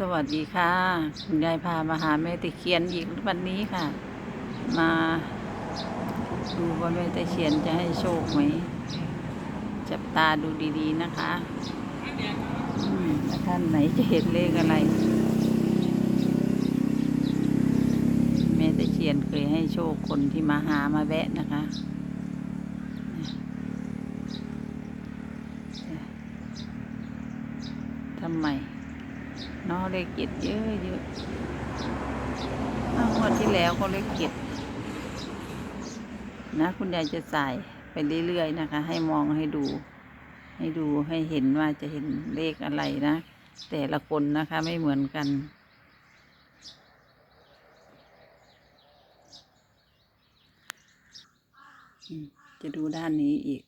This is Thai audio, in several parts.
สวัสดีค่ะคุณยายพามาหาแม่ตะเคียนอีกวันนี้ค่ะ มาดูว่าแม่ตะเคียนจะให้โชคไหม จับตาดูดีๆนะคะท่านไหนจะเห็นเลขอะไร แม่ตะเคียนเคยให้โชคคนที่มาหามาแวะนะคะทำไม เนาะเลขเจ็ดเยอะเยอะงวันที่แล้วก็เลขเจ็ดนะ คุณยายจะใส่ไปเรื่อยๆนะคะ ให้มองให้ดู ให้ดูให้เห็นว่าจะเห็นเลขอะไรนะ แต่ละคนนะคะไม่เหมือนกันจะดูด้านนี้อีก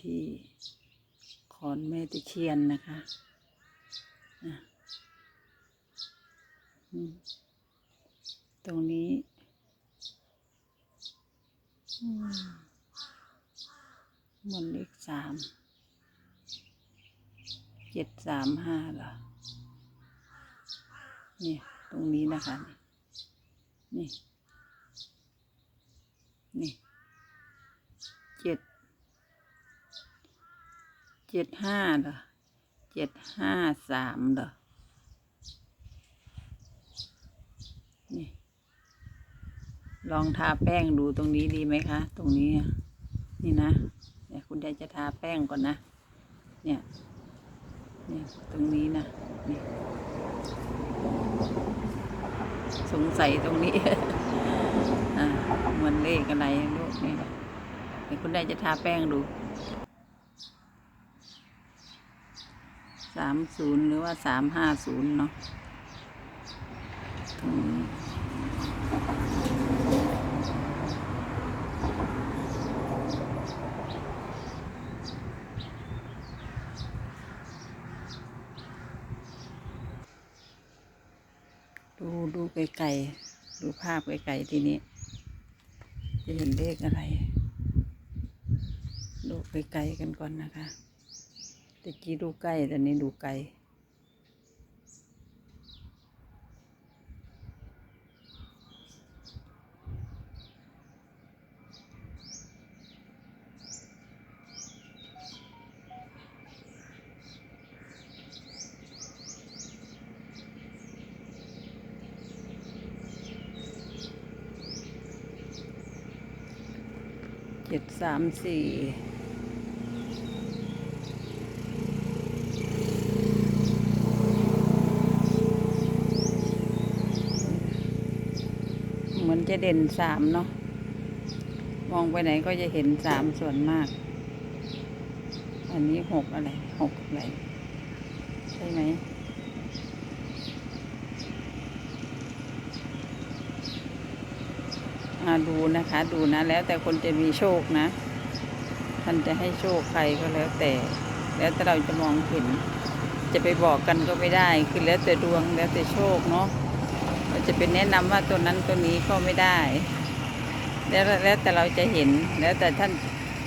ที่ขอนแม่ตะเคียนนะคะ ตรงนี้มันเลขสามเจ็ดสามห้าเหรอเนี่ยตรงนี้นะคะ นี่ นี่เจ็ดเจ็ดห้าเหรอ เจ็ดห้าสามเหรอนี่ลองทาแป้งดูตรงนี้ดีไหมคะ ตรงนี้ นี่นะเดี๋ยวคุณยายจะทาแป้งก่อนนะ เนี่ยเนี่ยตรงนี้นะนี่สงสัยตรงนี้อ่าเหมือนเลขอะไรลูกนี่เดี๋ยวคุณยายจะทาแป้งดู สามศูนย์หรือว่าสามห้าศูนย์เนาะตรงนี้ดูดูไกลๆดูภาพไกลๆทีนี้ จะเห็นเลขอะไร ดูไกลๆกันก่อนนะคะ ตะกี้ดูใกล้แต่นี้ดูไกลเจ็ดสามสี่ เหมือน จะเด่นสามเนาะ มองไปไหนก็จะเห็นสามส่วนมาก อันนี้หกอะไรหกอะไร ใช่ไหมอาดูนะคะ ดูนะ แล้วแต่คนจะมีโชคนะ ท่านจะให้โชคใครก็แล้วแต่ แล้วแต่เราจะมองเห็น จะไปบอกกันก็ไม่ได้ คือแล้วแต่ดวงแล้วแต่โชคเนาะ จะเป็นแนะนำว่าตัวนั้นตัวนี้ก็ไม่ได้ แล้วแล้วแต่เราจะเห็นแล้วแต่ท่าน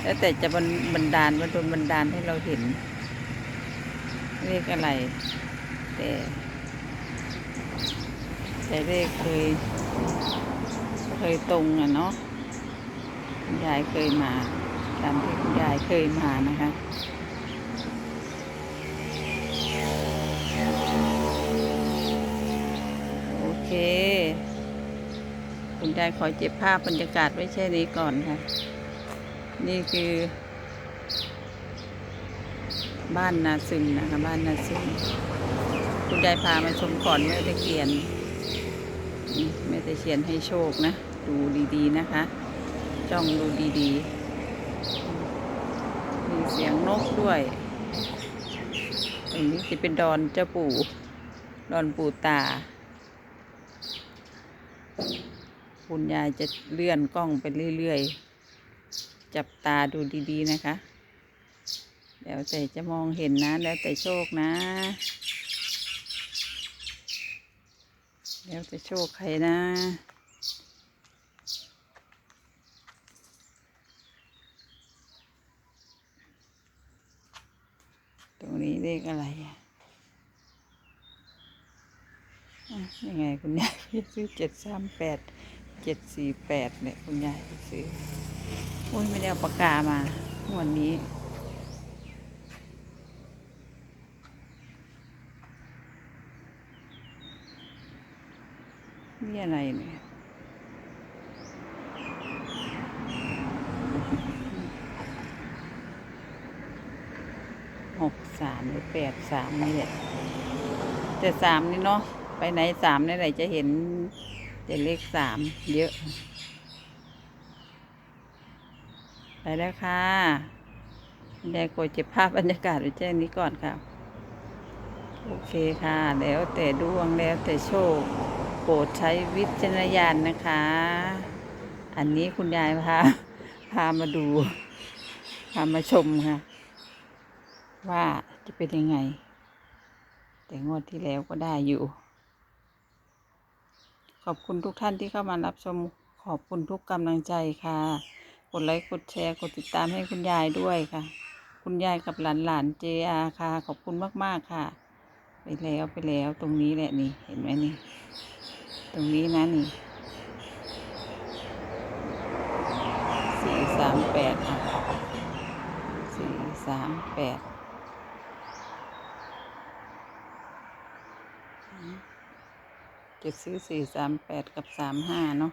แล้วแต่จะบันบันดาลบันดลบันดาลให้เราเห็น เลขอะไร แต่แต่เลขเคยเคยตรงอะเนาะยายเคยมาตามที่คุณยายเคยมานะคะ คุณยายขอเจ็บภาพบรรยากาศไว้แค่นี้ก่อนค่ะ นี่คือ บ้านนาซึมนะคะ บ้านนาซึมคุณยายพามาชมก่อนแม่ตะเคียนแม่ตะเคียนให้โชคนะ ดูดีๆนะคะ จ้องดูดีๆ มีเสียงนกด้วยตรงนี้จะเป็นดอนเจ้าปู่ ดอนปู่ตา คุณยายจะเลื่อนกล้องไปเรื่อยๆ จับตาดูดีๆนะคะ แล้วแต่จะมองเห็นนะ แล้วแต่โชคนะ แล้วจะโชคใครนะตรงนี้เลขอะไรอะยังไงคุณยายซื้อเจ็ดสามแปด เจ็ดสี่แปดเนี่ยคุณยายซื้อโอ้ยไม่ได้เอาปากกามาวันนี้ นี่อะไรเนี่ยหกสามหรือแปดสามนี่แหละแต่สามนี่เนาะไปไหนสามนี่ไหนจะเห็น จะเลขสามเยอะ ไปแล้วค่ะยายกดเก็บภาพบรรยากาศไว้แจ้งนี้ก่อนค่ะ โอเคค่ะ แล้วแต่ดวงแล้วแต่โชค โปรดใช้วิจารณญาณนะคะ อันนี้คุณยายพาพามาดู พามาชมค่ะ ว่าจะเป็นยังไง แต่งวดที่แล้วก็ได้อยู่ อบคุณทุกท่านที่เข้ามารับชมขอบคุณทุกกำลังใจค่ะ กดไลค์กดแชร์กดติดตามให้คุณยายด้วยค่ะ คุณยายกับหลานหลานเจอาค่ะ ขอบคุณมากๆค่ะ ไปแล้วไปแล้วตรงนี้แหละนี่เห็นไหมนี่ ตรงนี้นะนี่สี่สามแปดค่ะสี่สามแปด จะซื้อสี่สามแปดกับสามห้าเนาะ